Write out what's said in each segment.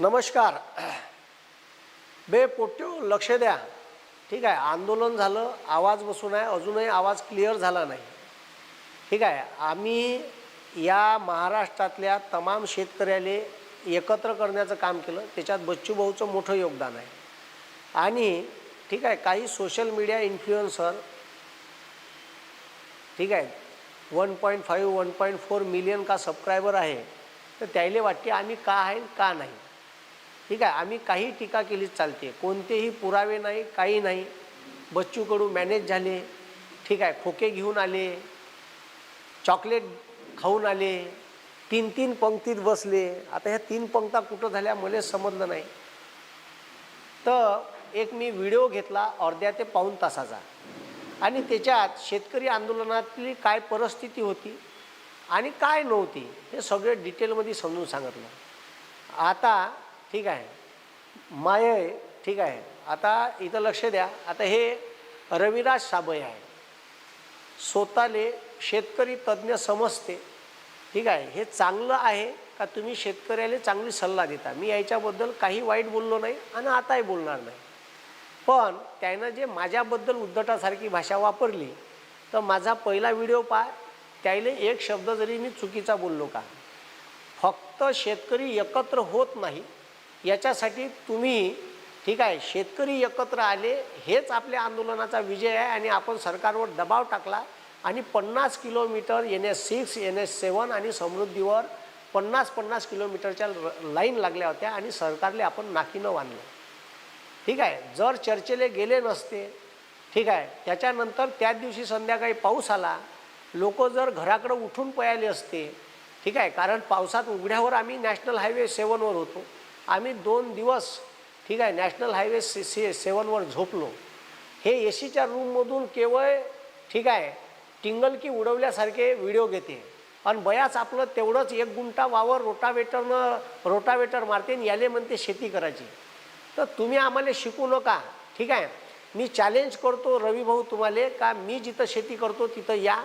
नमस्कार. बे पोट्यो लक्ष द्या. ठीक आहे आंदोलन झालं आवाज बसून आहे अजूनही आवाज क्लिअर झाला नाही. ठीक आहे आम्ही या महाराष्ट्रातल्या तमाम शेतकऱ्याले एकत्र करण्याचं काम केलं त्याच्यात बच्चूभाऊचं मोठं योगदान आहे. आणि ठीक आहे काही सोशल मीडिया इन्फ्लुएन्सर ठीक आहे one point five one point four million का सबस्क्रायबर आहे तर त्याला वाटते आम्ही का आहे आणि का नाही. ठीक आहे आम्ही काही टीका केलीच चालते. कोणतेही पुरावे नाही काही नाही. बच्चूकडून मॅनेज झाले. ठीक आहे खोके घेऊन आले. चॉकलेट खाऊन आले. तीन तीन पंक्तीत बसले. आता ह्या तीन पंक्ता कुठं झाल्या मला समजलं नाही. तर एक मी व्हिडिओ घेतला अर्ध्या ते पाऊण तासाचा. आणि त्याच्यात शेतकरी आंदोलनातली काय परिस्थिती होती आणि काय नव्हती हे सगळे डिटेलमध्ये समजून सांगितलं. आता ठीक आहे. माय ठीक आहे. आता इथं लक्ष द्या. आता हे रविराज साबळे आहे. स्वतःले शेतकरी तज्ज्ञ समजते. ठीक आहे. हे चांगलं आहे का तुम्ही शेतकऱ्याला चांगली सल्ला देता? मी याच्याबद्दल काही वाईट बोललो नाही आणि आताही बोलणार नाही. पण त्यानं जे माझ्याबद्दल उद्धटासारखी भाषा वापरली तर माझा पहिला व्हिडिओ पहा. त्याला एक शब्द जरी मी चुकीचा बोललो का? फक्त शेतकरी एकत्र होत नाही याच्यासाठी तुम्ही ठीक आहे शेतकरी एकत्र आले हेच आपल्या आंदोलनाचा विजय आहे आणि आपण सरकारवर दबाव टाकला आणि पन्नास kilometre N S six N S seven आणि समृद्धीवर पन्नास पन्नास किलोमीटरच्या लाईन लागल्या होत्या आणि सरकारले आपण नाकीनं बांधलं. ठीक आहे जर चर्चेले गेले नसते ठीक आहे त्याच्यानंतर त्याच दिवशी संध्याकाळी पाऊस आला लोक जर घराकडं उठून पळाले असते ठीक आहे कारण पावसात उघड्यावर आम्ही नॅशनल हायवे सेवनवर होतो. आम्ही दोन दिवस ठीक आहे नॅशनल हायवे से से सेवनवर झोपलो. हे ए सीच्या रूममधून केवळ ठीक आहे टिंगलकी उडवल्यासारखे व्हिडिओ घेते. आणि बयाच आपलं तेवढंच एक गुंटा वावर रोटावेटरनं रोटावेटर मारते आणि याले म्हणते शेती करायची. तर तुम्ही आम्हाला शिकू नका ठीक आहे. मी चॅलेंज करतो रवी भाऊ तुम्हाला का मी जिथं शेती करतो तिथं या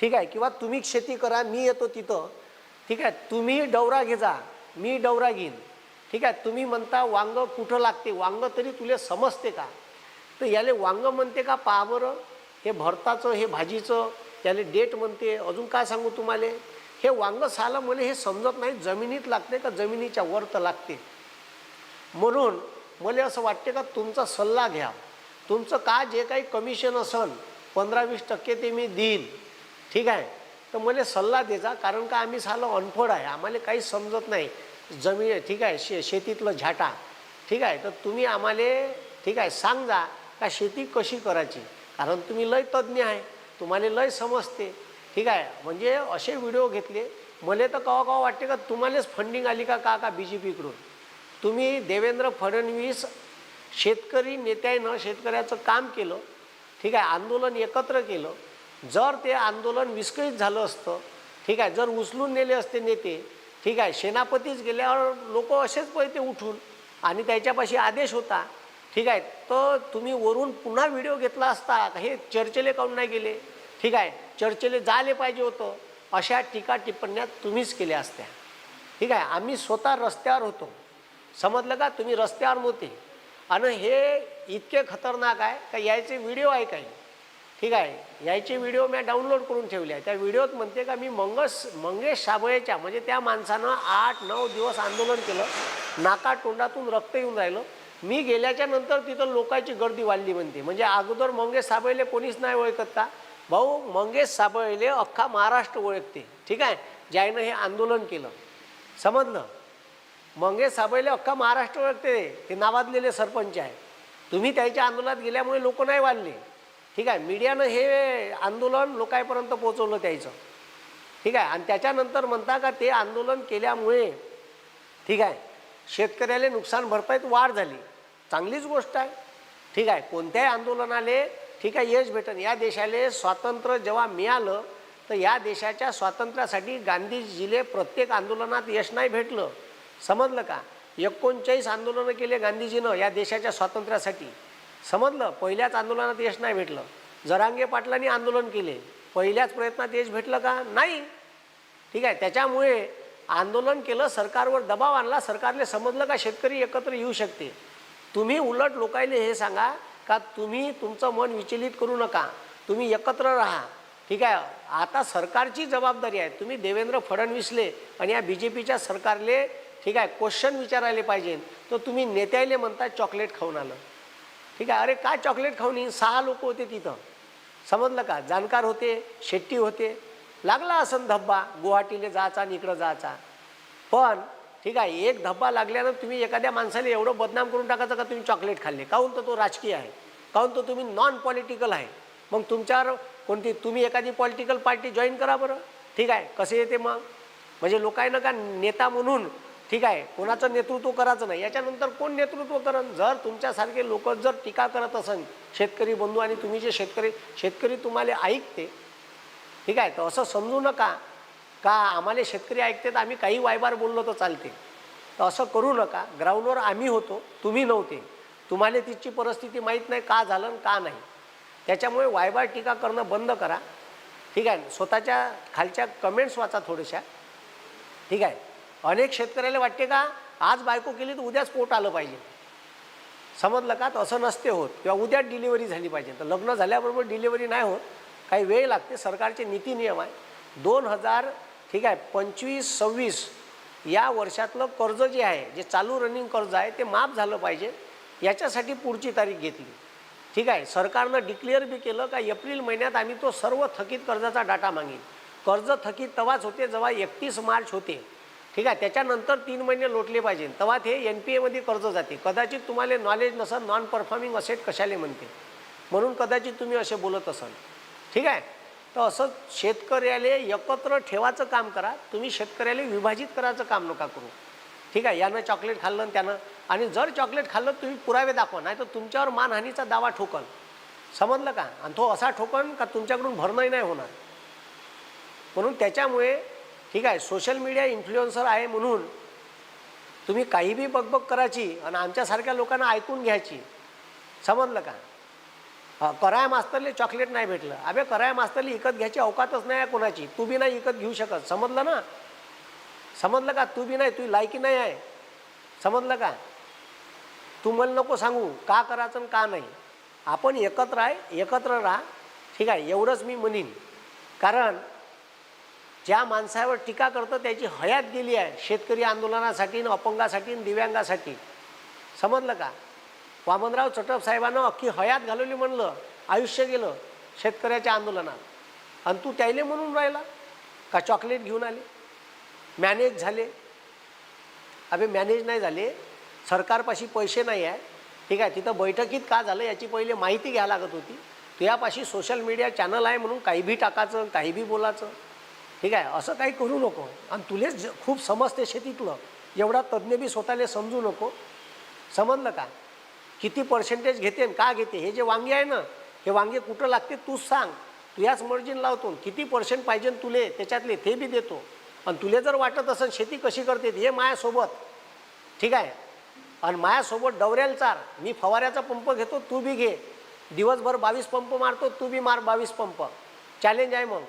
ठीक आहे. किंवा तुम्ही शेती करा मी येतो तिथं. ठीक आहे तुम्ही डवरा घेजा मी डवरा घेईन. ठीक आहे तुम्ही म्हणता वांग कुठं लागते? वांग तरी तुला समजते का? तर याले वांग म्हणते का पहा बरं हे भरताचं हे भाजीचं त्याले डेट म्हणते. अजून काय सांगू तुम्हाला? हे वांग सालं मला हे समजत नाही. जमिनीत लागते का जमिनीच्या वर तर लागते? म्हणून मला असं वाटते का तुमचा सल्ला घ्या. तुमचं का जे काही कमिशन असन पंधरा वीस टक्के ते मी देईन. ठीक आहे? तर मला सल्ला द्यायचा कारण का आम्ही सालं अनफड आहे. आम्हाला काही समजत नाही. जमीन ठीक आहे शे शेतीतलं झाटा. ठीक आहे तर तुम्ही आम्हाला ठीक आहे सांगा का शेती कशी करायची? कारण तुम्ही लय तज्ज्ञ आहे तुम्हाला लय समजते. ठीक आहे म्हणजे असे व्हिडिओ घेतले. मला तर कवा कवा वाटते का तुम्हालाच फंडिंग आली का का का बी जे पीकडून तुम्ही देवेंद्र फडणवीस शेतकरी नेत्यानं शेतकऱ्याचं काम केलं ठीक आहे आंदोलन एकत्र केलं. जर ते आंदोलन विस्कळीत झालं असतं ठीक आहे जर उचलून नेले असते नेते ठीक आहे सेनापतीच गेल्यावर लोक असेच पळते उठून. आणि त्याच्यापाशी आदेश होता. ठीक आहे तर तुम्ही वरून पुन्हा व्हिडिओ घेतला असता हे चर्चेले काऊन नाही गेले? ठीक आहे चर्चेले जाले पाहिजे होतं. अशा टीका टिप्पण्या तुम्हीच केल्या असत्या. ठीक आहे आम्ही स्वतः रस्त्यावर होतो. समजलं का? तुम्ही रस्त्यावर नव्हते आणि हे इतके खतरनाक आहे का यायचे व्हिडिओ आहे काही? ठीक आहे. यायचे व्हिडिओ मी डाउनलोड करून ठेवले आहे त्या व्हिडिओत म्हणते का मी मंगस मंगेश साबळेच्या म्हणजे त्या माणसानं आठ नऊ दिवस आंदोलन केलं. नाका तोंडातून रक्त येऊन राहिलं. मी गेल्याच्यानंतर तिथं लोकांची गर्दी वाढली म्हणते. म्हणजे अगोदर मंगेश साबळेले कोणीच नाही ओळखत का? भाऊ मंगेश साबळेले अख्खा महाराष्ट्र ओळखते. ठीक आहे? ज्यानं हे आंदोलन केलं. समजलं? मंगेश साबळेले अख्खा महाराष्ट्र ओळखते. ते नावाजलेले सरपंच आहे तुम्ही त्याच्या आंदोलनात गेल्यामुळे लोक नाही वाढले. ठीक आहे मीडियानं हे आंदोलन लोकांपर्यंत पोहोचवलं त्याचं. ठीक आहे आणि त्याच्यानंतर म्हणता का ते आंदोलन केल्यामुळे ठीक आहे शेतकऱ्याला नुकसान भरपाईत वाढ झाली. चांगलीच गोष्ट आहे. ठीक आहे कोणत्याही आंदोलनाले ठीक आहे यश भेटन. या देशाले स्वातंत्र्य जेव्हा मिळालं तर या देशाच्या स्वातंत्र्यासाठी गांधीजीले प्रत्येक आंदोलनात यश नाही भेटलं. समजलं का? एकोणचाळीस आंदोलनं केले गांधीजीनं या देशाच्या स्वातंत्र्यासाठी. समजलं पहिल्याच आंदोलनात यश नाही भेटलं. जरांगे पाटलांनी आंदोलन केले. पहिल्याच प्रयत्नात यश भेटलं का? नाही. ठीक आहे त्याच्यामुळे आंदोलन केलं सरकारवर दबाव आणला सरकारले समजलं का शेतकरी एकत्र येऊ शकते? तुम्ही उलट लोकायले हे सांगा का तुम्ही तुमचं मन विचलित करू नका. तुम्ही एकत्र राहा. ठीक आहे आता सरकारची जबाबदारी आहे. तुम्ही देवेंद्र फडणवीसले आणि या बी जे पीच्या सरकारले ठीक आहे क्वेश्चन विचारायला पाहिजे तर तुम्ही नेत्याले म्हणता चॉकलेट खाऊन आलं. ठीक आहे अरे काय चॉकलेट खाऊन येईन? सहा लोक होते तिथं. समजलं का? जाणकार होते शेट्टी होते. लागला असं धब्बा गुवाहाटीला जायचा आणि इकडं जायचा. पण ठीक आहे एक धब्बा लागल्यानं तुम्ही एखाद्या माणसाला एवढं बदनाम करून टाकायचं का तुम्ही चॉकलेट खाल्ले? काहून तर तो राजकीय आहे. काहून तर तुम्ही नॉन पॉलिटिकल आहे. मग तुमच्यावर कोणती तुम्ही एखादी पॉलिटिकल पार्टी जॉईन करा बरं. ठीक आहे कसे येते मग? म्हणजे लोकांना का नेता म्हणून ठीक आहे कोणाचं नेतृत्व करायचं नाही. याच्यानंतर कोण नेतृत्व करण जर तुमच्यासारखे लोक जर टीका करत असन शेतकरी बंधू आणि तुम्ही जे शेतकरी शेतकरी तुम्हाला ऐकते ठीक आहे तर असं समजू नका का आम्हाला शेतकरी ऐकते तर आम्ही काही वायबार बोललो तर चालते. तर असं करू नका. ग्राउंडवर आम्ही होतो तुम्ही नव्हते. तुम्हाला तिची परिस्थिती माहीत नाही का झालं आणि का नाही. त्याच्यामुळे वायबार टीका करणं बंद करा. ठीक आहे स्वतःच्या खालच्या कमेंट्स वाचा थोड्याशा. ठीक आहे अनेक शेतकऱ्याला वाटते का आज बायको केली तर उद्याच पोट आलं पाहिजे. समजलं का? तर असं नसते होत. किंवा उद्याच डिलिव्हरी झाली पाहिजे. तर लग्न झाल्याबरोबर डिलिव्हरी नाही होत. काही वेळ लागते. सरकारचे नीती नियम आहे दोन हजार ठीक आहे पंचवीस सव्वीस या वर्षातलं कर्ज जे आहे जे चालू रनिंग कर्ज आहे ते माफ झालं पाहिजे. याच्यासाठी पुढची तारीख घेतली. ठीक आहे सरकारनं डिक्लेअर बी केलं का एप्रिल महिन्यात आम्ही तो सर्व थकीत कर्जाचा डाटा मागेल कर्ज थकीत तवाच होते जेव्हा एकतीस मार्च होते. ठीक आहे त्याच्यानंतर तीन महिने लोटले पाहिजे. तेव्हा ते एन पी एमध्ये कर्ज जाते. कदाचित तुम्हाला नॉलेज नसेल नॉन परफॉर्मिंग असेट कशाले म्हणते. म्हणून कदाचित तुम्ही असे बोलत असाल. ठीक आहे? तर असं शेतकऱ्याले एकत्र ठेवायचं काम करा. तुम्ही शेतकऱ्याला विभाजित करायचं काम नका करू. ठीक आहे? यानं चॉकलेट खाल्लं आणि त्यानं. आणि जर चॉकलेट खाल्लं तुम्ही पुरावे दाखवा. नाही तर तुमच्यावर मानहानीचा दावा ठोकल. समजलं का? आणि तो असा ठोकन का तुमच्याकडून भरणंही नाही होणार. म्हणून त्याच्यामुळे ठीक आहे सोशल मीडिया इन्फ्लुएन्सर आहे म्हणून तुम्ही काही बी बकबक करायची आणि आमच्यासारख्या लोकांना ऐकून घ्यायची. समजलं का? कराया मास्तरले चॉकलेट नाही भेटलं. अबे कराया मास्तरले इकत घ्यायची अवकातच नाही आहे कोणाची. तू बी नाही इकत घेऊ शकत. समजलं ना? समजलं का? तू बी नाही तू लायकी नाही आहे. समजलं का? तू मला नको सांगू का करायचं आणि का नाही. आपण एकत्र आहे एकत्र राहा. ठीक आहे एवढंच मी म्हणीन. कारण ज्या माणसावर टीका करतं त्याची हयात गेली आहे शेतकरी आंदोलनासाठी अपंगासाठी दिव्यांगासाठी. समजलं का? वामनराव चटप साहेबांना अख्खी हयात घालवली म्हणलं आयुष्य गेलं शेतकऱ्याच्या आंदोलनात. आणि तू त्याले म्हणून राहिला? का चॉकलेट घेऊन आले? मॅनेज झाले? अबे मॅनेज नाही झाले. सरकारपाशी पैसे नाही आहे. ठीक आहे तिथं बैठकीत का झालं याची पहिले माहिती घ्यायला लागत होती. तुझ्यापाशी सोशल मीडिया चॅनल आहे म्हणून काही बी टाकायचं काही बी बोलायचं. ठीक आहे असं काही करू नको. आणि तुलेच खूप समजते शेतीतलं. एवढा तज्ज्ञ बी स्वतःला समजू नको. समजलं का? किती पर्सेंटेज घेते आणि का घेते? हे जे वांगे आहे ना हे वांगे कुठं लागते तूच सांग. तू याच मर्जीन लावतो. किती पर्सेंट पाहिजे तुले त्याच्यातले ते बी देतो. आणि तुले जर वाटत असेल शेती कशी करते हे मायासोबत. ठीक आहे? आणि मायासोबत डवऱ्याला चार. मी फवाऱ्याचा पंप घेतो तू बी घे. दिवसभर बावीस पंप मारतो तू बी मार बावीस पंप. चॅलेंज आहे मग.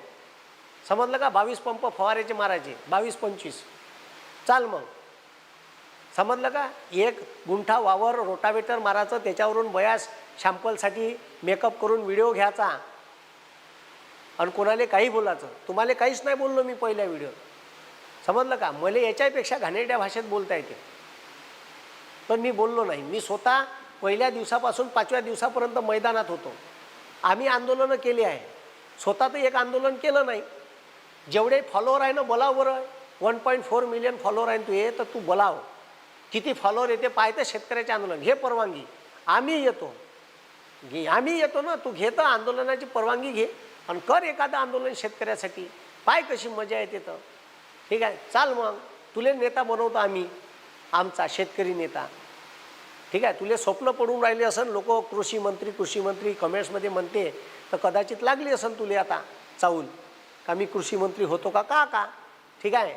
समजलं का? बावीस पंप फवारायचे मारायचे. बावीस पंचवीस. चाल मग. समजलं का? एक गुंठा वावर रोटावेटर मारायचं त्याच्यावरून बयास शॅम्पलसाठी मेकअप करून व्हिडिओ घ्यायचा. आणि कोणाला काही बोलायचं? तुम्हाला काहीच नाही बोललो मी पहिल्या व्हिडिओ. समजलं का? मला याच्यापेक्षा घाणेरड्या भाषेत बोलता येते. पण मी बोललो नाही. मी स्वतः पहिल्या दिवसापासून पाचव्या दिवसापर्यंत मैदानात होतो. आम्ही आंदोलनं केली आहे. स्वतः तर एक आंदोलन केलं नाही. जेवढे फॉलोअर आहे ना बोलाव बरं. One point four million follower आहे ना तू ये तर तू बोलाव. किती फॉलोअर येते पाहते शेतकऱ्याचे आंदोलन. घे परवानगी. आम्ही येतो. घे आम्ही येतो ना तू घेतं आंदोलनाची परवानगी घे. आणि कर एखादं आंदोलन शेतकऱ्यासाठी. पाय कशी मजा येते तर. ठीक आहे? चाल मग. तुले नेता बनवतो आम्ही. आमचा शेतकरी नेता. ठीक आहे? तुले स्वप्न पडून राहिले असेल लोक कृषी मंत्री कृषी मंत्री कमेंट्समध्ये म्हणते तर कदाचित लागली असेल तुले आता चाऊल. का मी कृषी मंत्री होतो का? का का? ठीक आहे.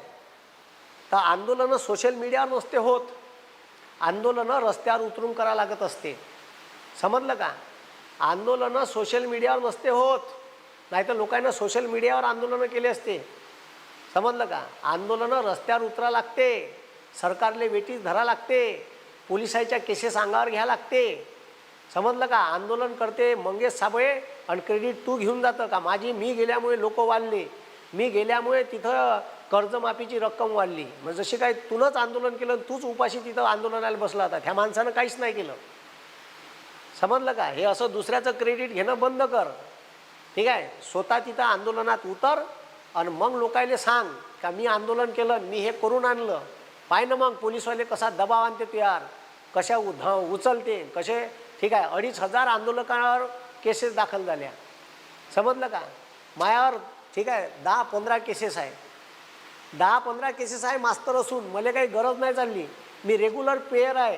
तर आंदोलनं सोशल मीडियावर नसते होत. आंदोलनं रस्त्यावर उतरून करा लागत असते. समजलं का? आंदोलनं सोशल मीडियावर नसते होत. नाहीतर लोकांना सोशल मीडियावर आंदोलनं केले असते. समजलं का? आंदोलनं रस्त्यावर उतरा लागते. सरकारले वेटीस धरा लागते. पोलिसाच्या केसेस अंगावर घ्या लागते. समजलं का? आंदोलन करते मंगेश साबळे आणि क्रेडिट तू घेऊन जातं का? माझी मी गेल्यामुळे लोक वाढले. मी गेल्यामुळे तिथं कर्जमाफीची रक्कम वाढली. मग जशी काय तूनच आंदोलन केलं तूच उपाशी तिथं आंदोलनाला बसला होता. ह्या माणसानं काहीच नाही केलं. समजलं का? हे असं दुसऱ्याचं क्रेडिट घेणं बंद कर. ठीक आहे? स्वतः तिथं आंदोलनात उतर आणि मग लोकायले सांग का मी आंदोलन केलं मी हे करून आणलं. पाय ना मग पोलीसवाले कसा दबाव आणते तयार. कशा उ ध उचलते कसे ठीक आहे अडीच हजार आंदोलकांवर केसेस दाखल झाल्या समजलं का? मायावर ठीक आहे दहा पंधरा केसेस आहे दहा पंधरा केसेस आहे मास्तर असून मला काही गरज नाही चालली. मी रेग्युलर पेयर आहे.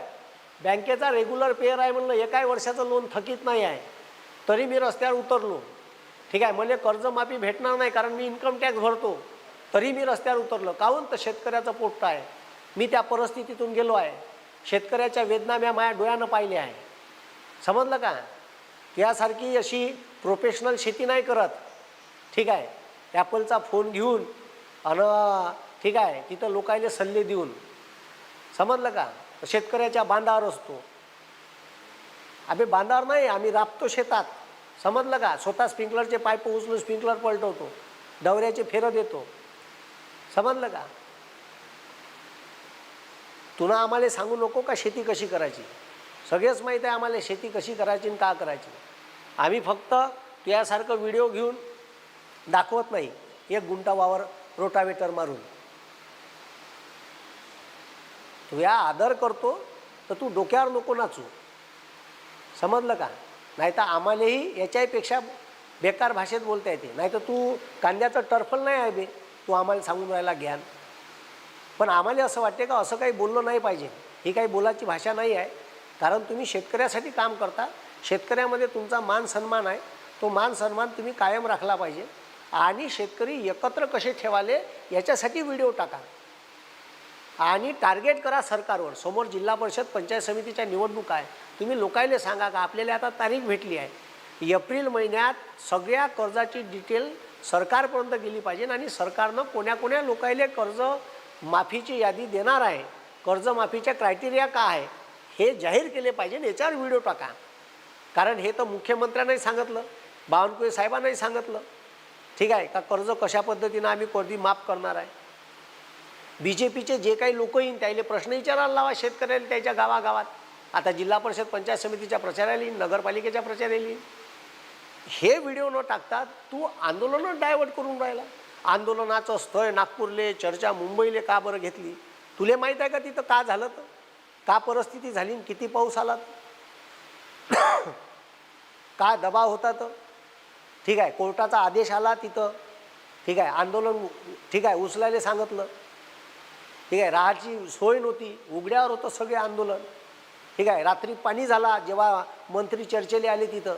बँकेचा रेग्युलर पेयर आहे म्हणलं एकाही वर्षाचं लोन थकीत नाही आहे. तरी मी रस्त्यावर उतरलो. ठीक आहे मला कर्जमाफी भेटणार नाही कारण मी इन्कम टॅक्स भरतो. तरी मी रस्त्यावर उतरलो. काहून? तर शेतकऱ्याचं पोट्ट आहे. मी त्या परिस्थितीतून गेलो आहे. शेतकऱ्याच्या वेदना म्या माझ्या डोळ्यानं पाहिल्या आहे समजलं का? यासारखी अशी प्रोफेशनल शेती नाही करत. ठीक आहे? ॲपलचा फोन घेऊन आणि ठीक आहे तिथं लोकायले सल्ले देऊन. समजलं का? शेतकऱ्याच्या बांधावर असतो. आम्ही बांधावर नाही आम्ही राबतो शेतात. समजलं का? स्वतः स्प्रिंकलरचे पाईप उचलून स्प्रिंकलर पलटवतो. दवऱ्याचे फेरं देतो. समजलं का? तुला आम्हाला सांगू नको का शेती कशी करायची? सगळेच माहीत आहे आम्हाला शेती कशी करायची आणि का करायची. आम्ही फक्त तुझ्यासारखं व्हिडिओ घेऊन दाखवत नाही. एक गुंटा वावर रोटावेटर मारून. तू या आदर करतो तर तू डोक्यावर नको नाचू. समजलं का? नाही तर आम्हालाही याच्यापेक्षा बेकार भाषेत बोलता येते. नाही तर तू कांद्याचं टर्फल नाही आहे बे. तू आम्हाला सांगून राहिला ज्ञान. पण आम्हाला असं वाटते का असं काही बोललं नाही पाहिजे. ही काही बोलाची भाषा नाही आहे. कारण तुम्ही शेतकऱ्यासाठी काम करता. शेतकऱ्यामध्ये तुमचा मान सन्मान आहे. तो मान सन्मान तुम्ही कायम राखला पाहिजे. आणि शेतकरी एकत्र कसे ठेवाले याच्यासाठी व्हिडिओ टाका. आणि टार्गेट करा सरकारवर. समोर जिल्हा परिषद पंचायत समितीच्या निवडणुका आहे. तुम्ही लोकायले सांगा का? आपल्याला आता तारीख भेटली आहे. एप्रिल महिन्यात सगळ्या कर्जाची डिटेल सरकारपर्यंत गेली पाहिजे आणि सरकारनं कोण्या कोण्या लोकायले कर्ज माफीची यादी देणार आहे. कर्जमाफीच्या क्रायटेरिया का आहे? हे जाहीर केले पाहिजे याच्यावर व्हिडिओ टाका. कारण हे तर मुख्यमंत्र्यांनाही सांगितलं बावनकुळे साहेबांनाही सांगितलं. ठीक आहे का कर्ज कशा पद्धतीनं आम्ही कधी माफ करणार आहे? बी जे पीचे जे काही लोक येईन त्याला प्रश्न विचारायला लावा शेतकऱ्याला त्याच्या गावागावात. आता जिल्हा परिषद पंचायत समितीच्या प्रचाराला येईन नगरपालिकेच्या प्रचाराला येईन. हे व्हिडिओ न टाकता तू आंदोलनं डायवर्ट करून राहिला. आंदोलनाचं स्थळ नागपूरले चर्चा मुंबईले का बरं घेतली? तुले माहीत आहे का तिथं का झालं तर? का परिस्थिती झाली किती पाऊस आला? काय दबाव होता तर ठीक आहे कोर्टाचा आदेश आला तिथं. ठीक आहे आंदोलन ठीक आहे उचलायला सांगितलं. ठीक आहे राहायची सोय नव्हती उघड्यावर होतं सगळे आंदोलन. ठीक आहे रात्री पाणी झाला जेव्हा मंत्री चर्चेला आले तिथं.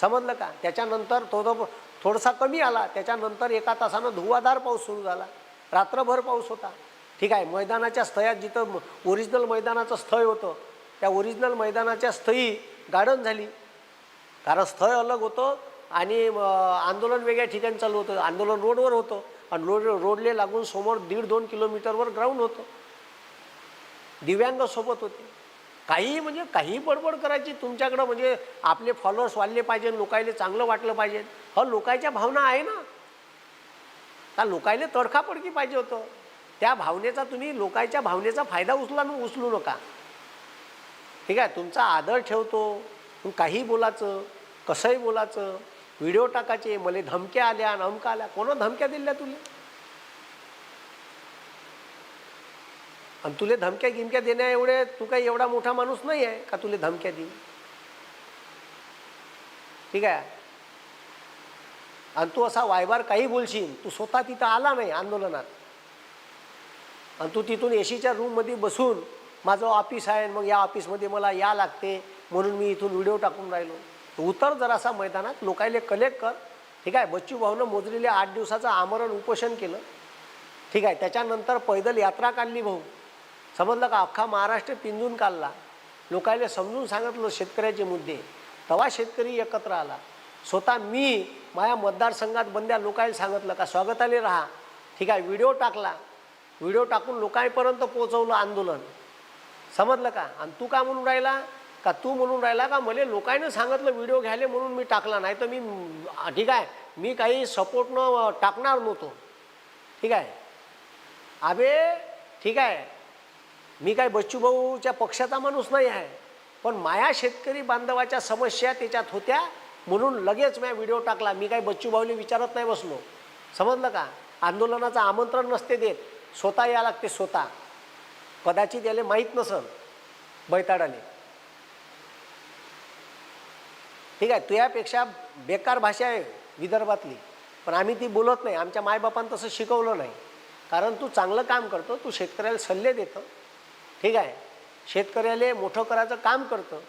समजलं का? त्याच्यानंतर थोडं थोडासा कमी आला त्याच्यानंतर एका तासानं धुवाधार पाऊस सुरू झाला. रात्रभर पाऊस होता. ठीक आहे मैदानाच्या स्थळात जिथं ओरिजिनल मैदानाचं स्थळ होतं त्या ओरिजिनल मैदानाच्या स्थळी गार्डन झाली. कारण स्थळ अलग होतं आणि आंदोलन वेगळ्या ठिकाणी चालू होतं. आंदोलन रोडवर होतं आणि रोड रोडले लागून समोर दीड दोन किलोमीटरवर ग्राउंड होतं. दिव्यांग सोबत होते. काही म्हणजे काही बडबड करायची तुमच्याकडं म्हणजे आपले फॉलोअर्स वाढले पाहिजे लोकायले चांगलं वाटलं पाहिजे. ह लोकांच्या भावना आहे ना. का लोकायले तडखापडकी पाहिजे होतं. त्या भावनेचा तुम्ही लोकांच्या भावनेचा फायदा उचला उचलू नका. ठीक आहे? तुमचा आदर ठेवतो तुम्ही काही बोलायचं कसंही बोलायचं व्हिडिओ टाकायचे मला धमक्या आल्या आणि आल्या कोणा धमक्या दिल्या तुला? आणि तुले धमक्या गिमक्या देण्या एवढे तू काही एवढा मोठा माणूस नाही आहे का तुले धमक्या देईन? ठीक आहे? आणि तू असा वायबार काही बोलशील तू स्वतः तिथं आला नाही आंदोलनात. आणि तू तिथून एसीच्या रूममध्ये बसून माझं ऑफिस आहे मग या ऑफिसमध्ये मला या लागते म्हणून मी इथून व्हिडिओ टाकून राहिलो. तर उतर जरासा मैदानात लोकायले कलेक्ट कर. ठीक आहे बच्चू भाऊनं मोजलेले आठ दिवसाचं आमरण उपोषण केलं. ठीक आहे त्याच्यानंतर पैदल यात्रा काढली भाऊ. समजलं का? अख्खा महाराष्ट्र पिंजून काढला. लोकायला समजून सांगितलं शेतकऱ्याचे मुद्दे. तेव्हा शेतकरी एकत्र आला. स्वतः मी माझ्या मतदारसंघात बंद्या लोकायला सांगितलं का स्वागताले राहा. ठीक आहे व्हिडिओ टाकला. व्हिडिओ टाकून लोकांपर्यंत पोहोचवलं आंदोलन. समजलं का? आणि तू का म्हणून राहिला? का तू म्हणून राहिला? का मला लोकांनी सांगितलं व्हिडिओ घ्यायला म्हणून मी टाकला? नाही तर मी ठीक आहे. मी काही सपोर्ट न टाकणार नव्हतो. ठीक आहे? अबे ठीक आहे. मी काय बच्चूभाऊच्या पक्षाचा माणूस नाही आहे. पण माया शेतकरी बांधवाच्या समस्या त्याच्यात होत्या. म्हणून लगेच मी व्हिडिओ टाकला. मी काय बच्चूभाऊला विचारत नाही बसलो. समजलं का? आंदोलनाचं आमंत्रण नसते देत. स्वतः या लागते स्वतः. कदाचित याला माहीत नसन बैताडाले. ठीक आहे तुझ्यापेक्षा बेकार भाषा आहे विदर्भातली. पण आम्ही ती बोलत नाही आमच्या मायबापानं तसं शिकवलं नाही. कारण तू चांगलं काम करतो तू शेतकऱ्याला सल्ले देतं. ठीक आहे शेतकऱ्याला मोठं करायचं काम करतं.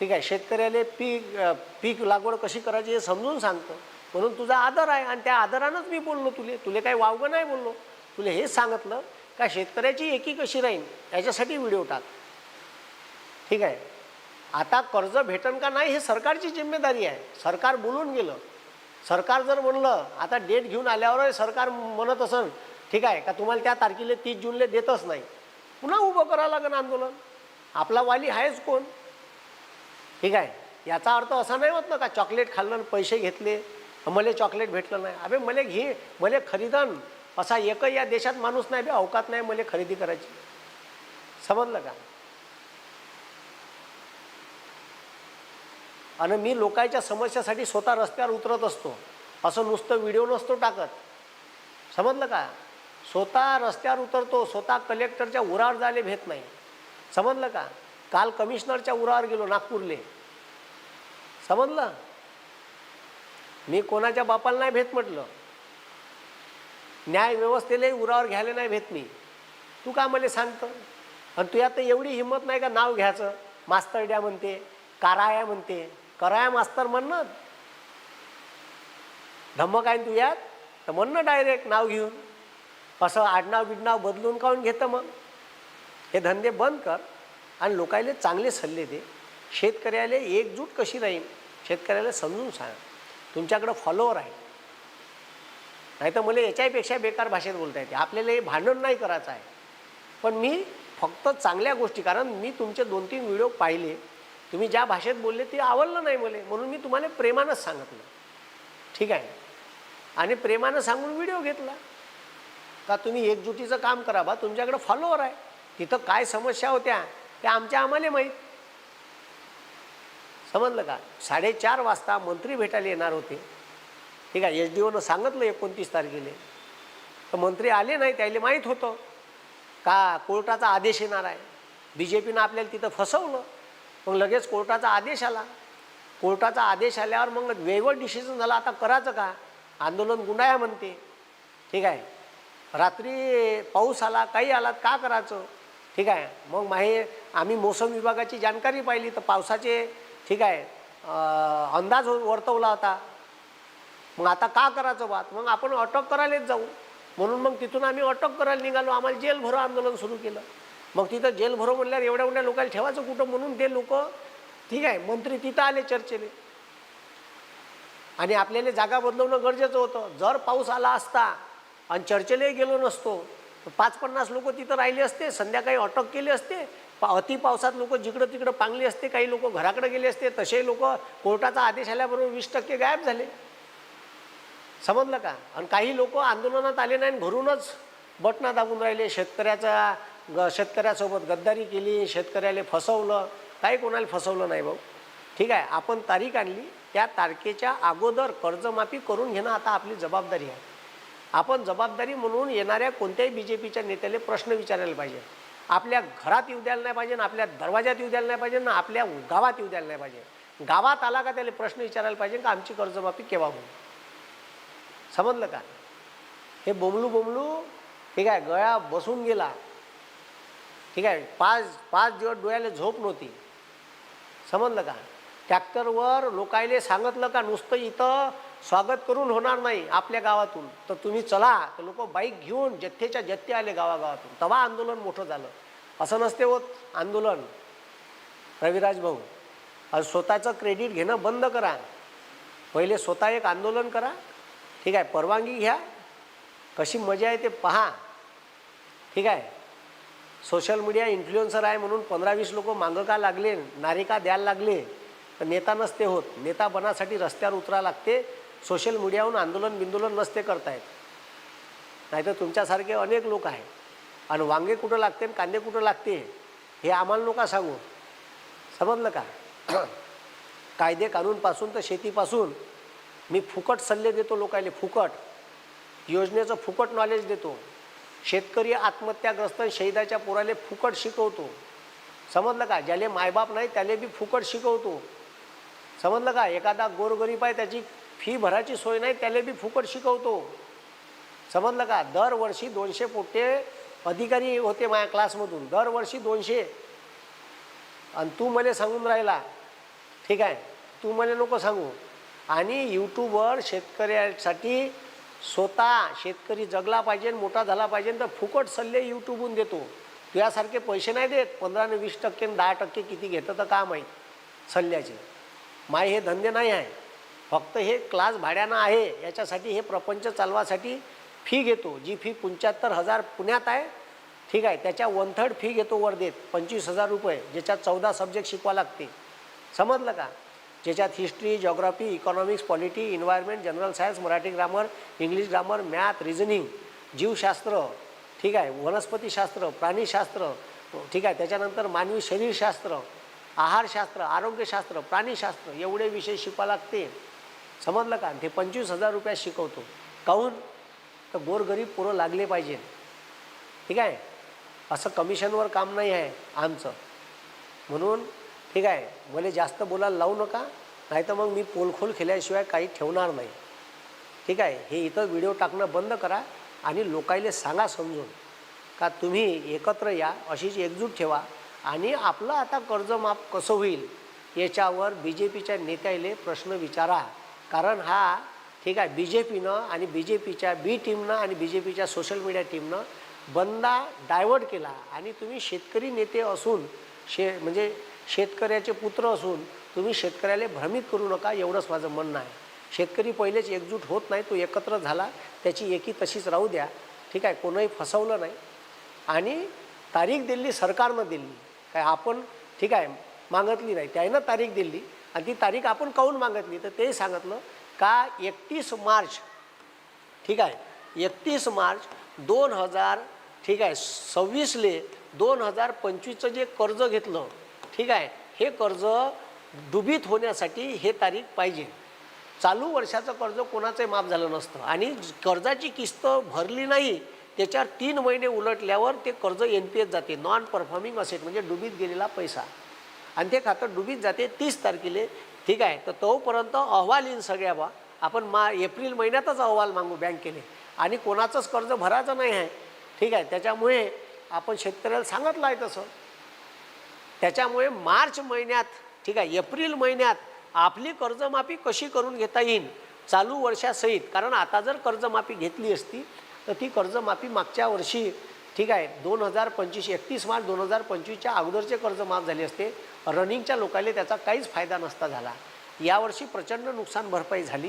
ठीक आहे शेतकऱ्याला पीक पीक लागवड कशी करायची हे समजून सांगतं. म्हणून तुझा आदर आहे आणि त्या आदरानंच मी बोललो तुले. तुले काही वावगं नाही बोललो. तुले हेच सांगितलं का शेतकऱ्याची एकी कशी राहील याच्यासाठी व्हिडिओ टाक. ठीक आहे? आता कर्ज भेटन का नाही हे सरकारची जिम्मेदारी आहे. सरकार बोलून गेलं. सरकार जर म्हणलं आता डेट घेऊन आल्यावर सरकार म्हणत असन ठीक आहे का तुम्हाला त्या तारखेला तीस जूनला देतच नाही. पुन्हा उभं करावं लागेल आंदोलन. आपला वाली आहेच कोण? ठीक आहे? याचा अर्थ असा नाही होत ना का चॉकलेट खाल्लं पैसे घेतले. मला चॉकलेट भेटलं नाही. अबे मला घे मला खरीदन. असा एकही या देशात माणूस नाही बे अवकात नाही मला खरेदी करायची. समजलं का? आणि मी लोकांच्या समस्यासाठी स्वतः रस्त्यावर उतरत असतो. असं नुसतं व्हिडिओ नसतो टाकत. समजलं का? स्वतः रस्त्यावर उतरतो स्वतः कलेक्टरच्या उरावर जायला भेट नाही. समजलं का? काल कमिशनरच्या उरावर गेलो नागपूरले. समजलं? मी कोणाच्या बापाला नाही भेट म्हटलं. न्याय व्यवस्थेलाही उरावर घ्यायला नाही भेट मी. तू का मला सांगतं? आणि तुझ्यात तर एवढी हिंमत नाही का नाव घ्यायचं? मास्तरड्या म्हणते काराया म्हणते. कराया मास्तर म्हणणं धम्मक आहे ना तुझ्यात तर म्हणणं डायरेक्ट नाव घेऊन. असं आडनाव बिडनाव बदलून काऊन घेतं मग. हे धंदे बंद कर आणि लोकायले चांगले सल्ले दे. शेतकऱ्याला एकजूट कशी राहील शेतकऱ्याला समजून सांग. तुमच्याकडं फॉलोअर आहे नाही तर मला याच्यापेक्षा बेकार भाषेत बोलता येते. आपल्याला हे भांडण नाही करायचं आहे. पण मी फक्त चांगल्या गोष्टी कारण मी तुमचे दोन तीन व्हिडिओ पाहिले. तुम्ही ज्या भाषेत बोलले ते आवडलं नाही मला. म्हणून मी तुम्हाला प्रेमानंच सांगितलं. ठीक आहे? आणि प्रेमानं सांगून व्हिडिओ घेतला. का तुम्ही एकजुटीचं काम करा बा. तुमच्याकडे फॉलोअर आहे. तिथं काय समस्या होत्या त्या आमच्या आम्हाला माहीत. समजलं का? साडेचार वाजता मंत्री भेटायला येणार होते. ठीक आहे एच डी ओनं सांगितलं एकोणतीस तारखेला. तर मंत्री आले नाही त्याला माहीत होतं. का कोर्टाचा आदेश येणार आहे? बी जे पीनं आपल्याला तिथं फसवलं. मग लगेच कोर्टाचा आदेश आला. कोर्टाचा आदेश आल्यावर मग वेगळं डिसिजन झालं. आता करायचं का? आंदोलन गुंडाया म्हणते. ठीक आहे. रात्री पाऊस आला काही आला का करायचं? ठीक आहे. मग माहे आम्ही मोसम विभागाची जानकारी पाहिली तर पावसाचे ठीक आहे अंदाज वर्तवला होता. मग आता का करायचं बात? मग आपण अटक करायलाच जाऊ. म्हणून मग तिथून आम्ही अटक करायला निघालो. आम्हाला जेल भरो आंदोलन सुरू केलं. मग तिथं जेल भरो म्हणल्यावर एवढ्या एवढ्या लोकांना ठेवायचं कुठं? म्हणून ते लोक ठीक आहे मंत्री तिथं आले चर्चेने. आणि आपल्याला जागा बदलवणं गरजेचं होतं. जर पाऊस आला असता आणि चर्चेलाही गेलो नसतो पाच पन्नास लोक तिथं राहिले असते संध्याकाळी अटक केली असते. पा अति पावसात लोक जिकडं तिकडं पांगली असते काही लोक घराकडे गेले असते तसे लोक कोर्टाचा आदेश आल्याबरोबर वीस टक्के गायब झाले. समजलं का? आणि काही लोक आंदोलनात आले नाही आणि घरूनच बटणं दाबून राहिले. शेतकऱ्याचा ग शेतकऱ्यासोबत गद्दारी केली शेतकऱ्याला फसवलं. काही कोणाला फसवलं नाही भाऊ. ठीक आहे आपण तारीख आणली. त्या तारखेच्या अगोदर कर्जमाफी करून घेणं आता आपली जबाबदारी आहे. आपण जबाबदारी म्हणून येणाऱ्या कोणत्याही बी जे पीच्या नेत्याला प्रश्न विचारायला पाहिजे. आपल्या घरात येऊ द्यायला नाही पाहिजे ना आपल्या दरवाज्यात येऊ द्यायला नाही पाहिजे ना आपल्या गावात येऊ द्यायला नाही पाहिजे. गावात आला का त्याला प्रश्न विचारायला पाहिजे का आमची कर्जमाफी केव्हा होईल? समजलं का? हे बोमलू बोमलू ठीक आहे गळा बसून गेला. ठीक आहे पाच पाच दिवस डोळ्याला झोप नव्हती. समजलं का? ट्रॅक्टरवर लोकायले सांगितलं का नुसतं इथं स्वागत करून होणार नाही आपल्या गावातून. तर तुम्ही चला तर लोक बाईक घेऊन जथ्थेच्या जथ्थे आले गावागावातून. तेव्हा आंदोलन मोठं झालं. असं नसते होत आंदोलन. रविराज भाऊ स्वतःचं क्रेडिट घेणं बंद करा. पहिले स्वतः एक आंदोलन करा. ठीक आहे परवानगी घ्या. कशी मजा आहे ते पहा. ठीक आहे सोशल मीडिया इन्फ्लुएन्सर आहे म्हणून पंधरा वीस लोक मागं का लागले नारिका द्यायला लागले. तर नेता नसते होत. नेता बनासाठी रस्त्यावर उतरा लागते. सोशल मीडियाहून आंदोलन बिंदोलन नसते करतायत. नाहीतर तुमच्यासारखे अनेक लोक आहे आणि वांगे कुठं लागते आणि कांदे कुठं लागते हे आम्हाला नका सांगू. समजलं का? कायदे कानूनपासून तर शेतीपासून मी फुकट सल्ले देतो लोकायले फुकट. योजनेचं फुकट नॉलेज देतो. शेतकरी आत्महत्याग्रस्त शहीदाच्या पोराले फुकट शिकवतो. समजलं का? ज्याले मायबाप नाही त्याले बी फुकट शिकवतो. समजलं का? एखादा गोरगरीब आहे त्याची फी भरायची सोय नाही त्याले बी फुकट शिकवतो. समजलं का? दरवर्षी दोनशे पोटे अधिकारी होते माझ्या क्लासमधून. दरवर्षी दोनशे. आणि तू मला सांगून राहिला. ठीक आहे? तू मला नको सांगू. आणि यूट्यूबवर शेतकऱ्यासाठी स्वतः शेतकरी जगला पाहिजे मोठा झाला पाहिजे तर फुकट सल्ले यूट्यूबहून देतो. यासारखे पैसे नाही देत. पंधरा ने वीस टक्के आणि दहा टक्के किती घेतं तर का माहीत सल्ल्याचे. माय हे धंदे नाही आहे. फक्त हे क्लास भाड्यानं आहे. याच्यासाठी हे प्रपंच चालवासाठी फी घेतो. जी फी पंच्याहत्तर हजार पुण्यात आहे ठीक आहे त्याच्या वन थर्ड फी घेतो वर्धेत पंचवीस हजार रुपये ज्याच्यात चौदा सब्जेक्ट शिकवा लागते समजलं का? ज्याच्यात history geography economics polity environment general science Marathi grammar English grammar math reasoning जीवशास्त्र ठीक आहे वनस्पतीशास्त्र प्राणीशास्त्र ठीक आहे त्याच्यानंतर मानवी शरीरशास्त्र आहारशास्त्र आरोग्यशास्त्र प्राणीशास्त्र एवढे विषय शिकवा लागते. समजलं का? ते पंचवीस हजार रुपयात शिकवतो. काहून? तर गोरगरीब पोरं लागले पाहिजे. ठीक आहे? असं कमिशनवर काम नाही आहे आमचं. म्हणून ठीक आहे मला जास्त बोलायला लावू नका नाही तर मग मी पोलखोल केल्याशिवाय काही ठेवणार नाही. ठीक आहे? हे इथं व्हिडिओ टाकणं बंद करा आणि लोकायले सांगा समजून. का तुम्ही एकत्र या अशीच एकजूट ठेवा आणि आपलं आता कर्ज माफ कसं होईल याच्यावर बी जे पीच्या नेत्याले प्रश्न विचारा. कारण हा ठीक आहे बी जे पीनं आणि बी जे पीच्या बी टीमनं आणि बी जे पीच्या सोशल मीडिया टीमनं बंदा डायवर्ट केला आणि तुम्ही शेतकरी नेते असून शे म्हणजे शेतकऱ्याचे पुत्र असून तुम्ही शेतकऱ्याला भ्रमित करू नका एवढंच माझं म्हणणं आहे. शेतकरी पहिलेच एकजूट होत नाही तो एकत्र झाला त्याची एकी तशीच राहू द्या. ठीक आहे कोणही फसवलं नाही. आणि तारीख दिली सरकारनं दिली. काय आपण ठीक आहे मागितली नाही. त्यानं तारीख दिली आणि ती तारीख आपण काहून मागितली? तर ते सांगितलं का एकतीस मार्च ठीक आहे एकतीस मार्च दोन हजार ठीक आहे सव्वीसले दोन हजार पंचवीसचं जे कर्ज घेतलं ठीक आहे हे कर्ज डुबित होण्यासाठी हे तारीख पाहिजे. चालू वर्षाचं कर्ज कोणाचंही माफ झालं नसतं. आणि कर्जाची किस्त भरली नाही त्याच्यावर तीन महिने उलटल्यावर ते कर्ज एन पी एस जाते. नॉन परफॉर्मिंग असेट म्हणजे डुबीत गेलेला पैसा. आणि ते खातं डुबीत जाते तीस तारखेले. ठीक आहे तर तोपर्यंत अहवाल येईल सगळ्या बा. आपण मा एप्रिल महिन्यातच अहवाल मागू बँकेने आणि कोणाचंच कर्ज भरायचं नाही आहे. ठीक आहे त्याच्यामुळे आपण शेतकऱ्याला सांगितलं आहे तसं. त्याच्यामुळे मार्च महिन्यात ठीक आहे एप्रिल महिन्यात आपली कर्जमाफी कशी करून घेता येईल चालू वर्षासहित कारण आता जर कर्जमाफी घेतली असती तर ती कर्जमाफी मागच्या वर्षी ठीक आहे दोन हजार पंचवीस एकतीस मार्च दोन हजार पंचवीसच्या अगोदरचे कर्ज माफ झाले असते रनिंगच्या लोकांना त्याचा काहीच फायदा नसता झाला. यावर्षी प्रचंड नुकसान भरपाई झाली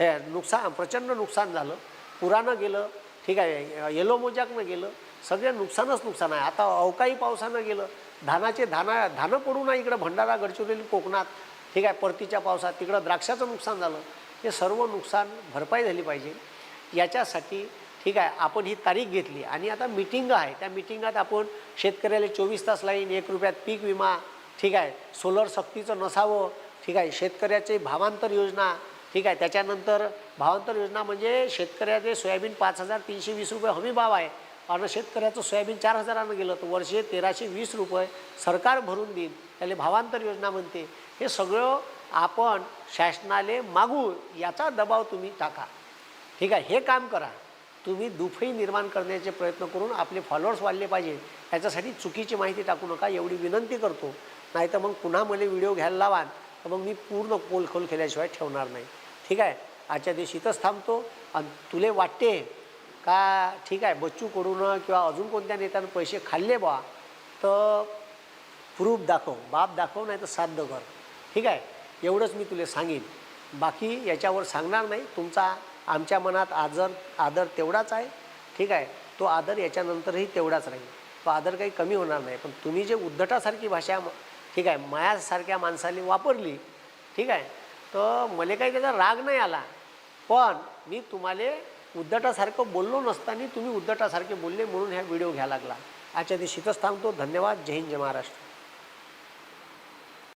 हे नुकसान प्रचंड नुकसान झालं पुरानं गेलं ठीक आहे येलो मोजाकनं गेलं सगळे नुकसानच नुकसान आहे. आता अवकाळी पावसानं गेलं. धानाचे धाना धानं पडू ना इकडं भंडारा गडचिरोली कोकणात. ठीक आहे परतीच्या पावसात तिकडं द्राक्षाचं नुकसान झालं. हे सर्व नुकसान भरपाई झाली पाहिजे. याच्यासाठी ठीक आहे आपण ही तारीख घेतली. आणि आता मिटिंग आहे. त्या मिटिंगात आपण शेतकऱ्याला चोवीस तास लाईन एक रुपयात पीक विमा ठीक आहे सोलर सक्तीचं नसावं ठीक आहे शेतकऱ्याचे भावांतर योजना ठीक आहे त्याच्यानंतर भावांतर योजना म्हणजे शेतकऱ्याचे सोयाबीन पाच हजार तीनशे वीस रुपये हमी भाव आहे. आणि शेतकऱ्याचं सोयाबीन चार हजारानं गेलं तर वर्षे तेराशे वीस रुपये सरकार भरून देईल. त्याला भावांतर योजना म्हणते. हे सगळं आपण शासनाले मागू याचा दबाव तुम्ही टाका. ठीक आहे? हे काम करा. तुम्ही दुफई निर्माण करण्याचे प्रयत्न करून आपले फॉलोअर्स वाढले पाहिजे. त्याच्यासाठी चुकीची माहिती टाकू नका. एवढी विनंती करतो. नाही तर मग पुन्हा मला व्हिडिओ घ्यायला लावाल. तर मग मी पूर्ण पोलखोल केल्याशिवाय ठेवणार नाही. ठीक आहे? आजच्या दिवशी इथंच थांबतो. आणि तुले वाटते का ठीक आहे बच्चू कडून किंवा अजून कोणत्या नेत्यानं पैसे खाल्ले बा तर प्रूफ दाखव बाप दाखव नाही तर साध्य कर. ठीक आहे? एवढंच मी तुला सांगेन. बाकी याच्यावर सांगणार नाही. तुमचा आमच्या मनात आदर आदर तेवढाच आहे. ठीक आहे? तो आदर याच्यानंतरही तेवढाच राहील. तो आदर काही कमी होणार नाही. पण तुम्ही जे उद्धटासारखी भाषा ठीक आहे मायासारख्या माणसाने वापरली ठीक आहे तर मला काही त्याचा राग नाही आला. पण मी तुम्हाला उद्धटासारखं बोललो नसताना तुम्ही उद्धटासारखे बोलले म्हणून ह्या व्हिडिओ घ्यायला लागला. आजच्या दिवशी थांबतो. धन्यवाद. जय हिंद जय महाराष्ट्र.